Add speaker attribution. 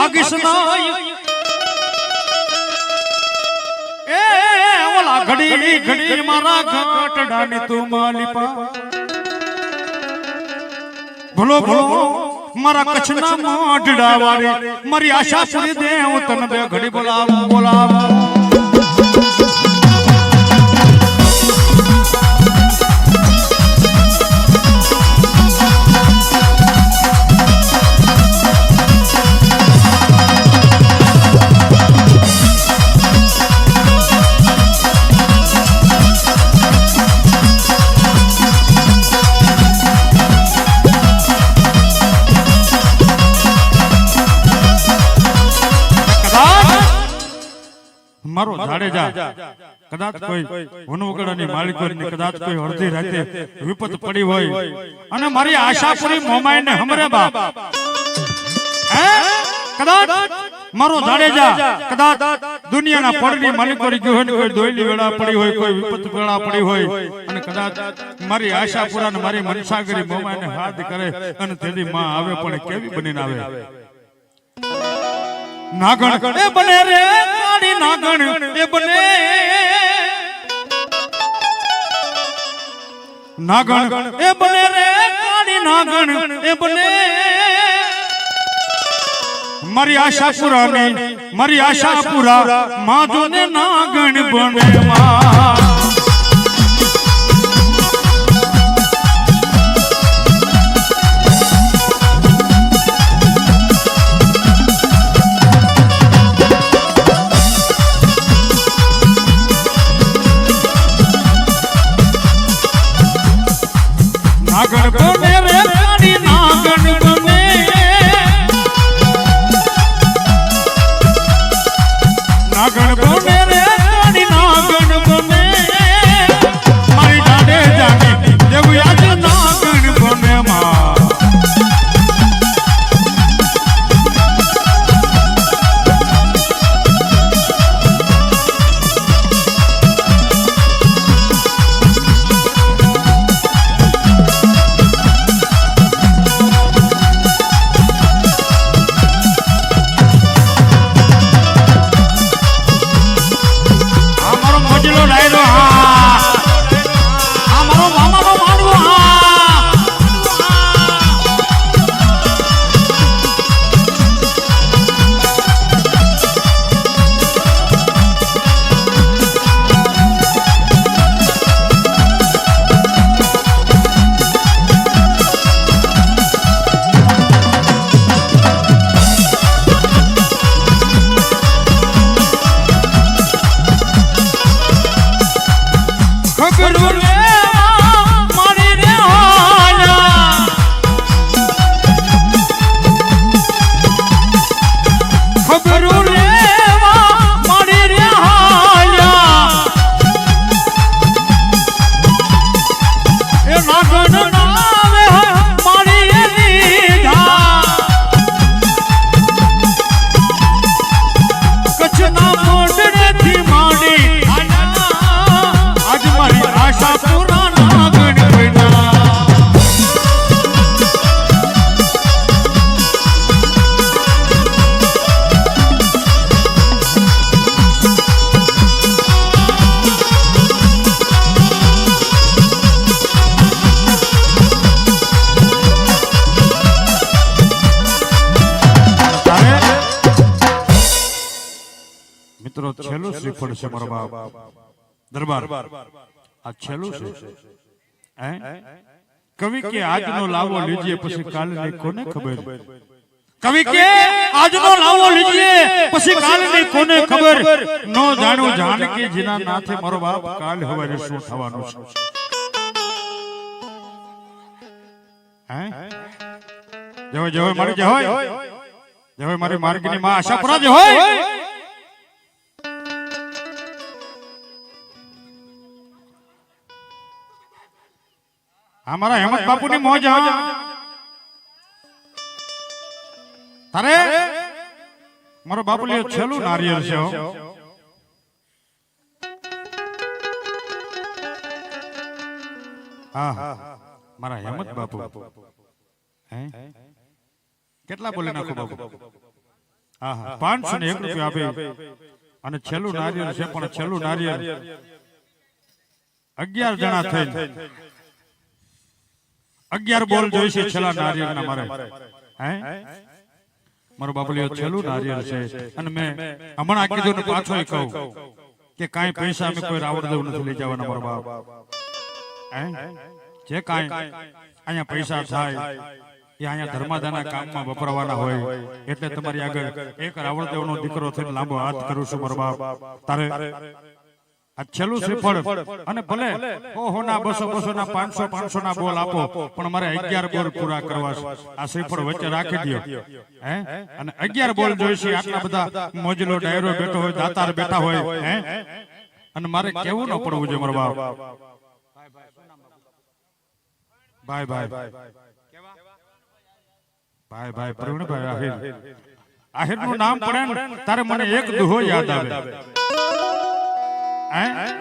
Speaker 1: ભાગીશ એ ઓલા ઘડી ઘડી મારા ઘાટડાની તું માલિપા ભલો ભલો, મારા કચ્છના મોઢડા વાળી મારી આશા પૂરી દેવ તને બે ઘડી બોલાવ, બોલાવું. મારો જાડેજા. કદાચ કોઈ વનવગડાની માલિકોની કદાચ કોઈ અડધી રાતે વિપત પડી હોય. અને મારી આશાપુરી મોમાઈને હમરે બાપ. કદાચ મારો જાડેજા. કદાચ દુનિયાના પડની માલિકોની ગયો હોય કોઈ દોયલી વેળા પડી હોય કોઈ વિપત વેળા પડી હોય. અને કદાચ મારી આશાપુરા ને મારી મનસાગરી મોમાઈને હાથ કરે અને તેની માં આવે પણ કેવી બનીને આવે? નાગણ. બને રે. કાળી નાગણ એ બને. નાગણ એ બને રે કાળી નાગણ એ બને. મારી આશા પુરાની મારી આશા પુરા માધો ને નાગણ બને માં કચ્છના મોઢડેથી મિત્રો છેલ્લું શ્રીફળ છે મારો બાપ. દરબાર. આ છેલ્લું છે. હે? કવિ કે આજનો લાવો લીજીએ પછી કાલની કોને ખબર? કવિ કે આજનો લાવો લીજીએ પછી કાલની કોને ખબર? નો જાણું જાનકી જીના નાથે મારો બાપ કાલ હવારે શું થવાનું છે? હે? જય હોય મારી જય હોય મારી માર્ગની માં આશાપુરા જય હોય આ મારા બાપુ બાપુની મોજ તારે? મારો બાપુ લે છેલ્લું નારિયેલ છે હો. હા. મારા હેમંત બાપુ. હે? કેટલા બોલી નાખો બાપુ? હા હા. પાંચસો ને એક રૂપિયા આપી. અને છેલ્લું નારિયેલ છે પણ છેલ્લું નારિયેલ અગિયાર જણા થઈને. અગિયાર બોલ જોઈશે છેલ્લા નારિયેળના મારે. હે? મારો બાપલીઓ છેલ્લું નારિયેળ છે. અને મેં હમણાં કીધું ને પાછો કહું કે કાંઈ પૈસા અમે કોઈ રાવણ દેવ નથી લઈ જવાના મારો બાપ. હે? જે કાંઈ અહીંયા પૈસા થાય એ અહીંયા ધર્માદાના કામમાં વપરાવાના હોય. એટલે તમારી આગળ એક રાવણદેવનો દીકરો થઈને લાંબો હાથ કરું છું મારો બાપ. તારે? છેલ્લું શ્રીફળ. અને ભલે ઓહો ના બસો બસો ના પાંચસો પાંચસો ના બોલ આપો. પણ મારે અગિયાર બોલ પૂરા કરવા છે. આ શ્રીફળ વચ્ચે રાખી દો હે? અને અગિયાર બોલ જોઈશે આટલા બધા મોજલો ડાયરો બેઠો હોય દાતાર બેઠા હોય હે? અને મારે કેવું ન પડવું જોઈએ મારો બાપ? ભાઈ ભાઈ. ભાઈ ભાઈ પ્રવીણભાઈ આહિર. આહિર. નું નામ પડે તારે મને એક દુહો યાદ આવે. હે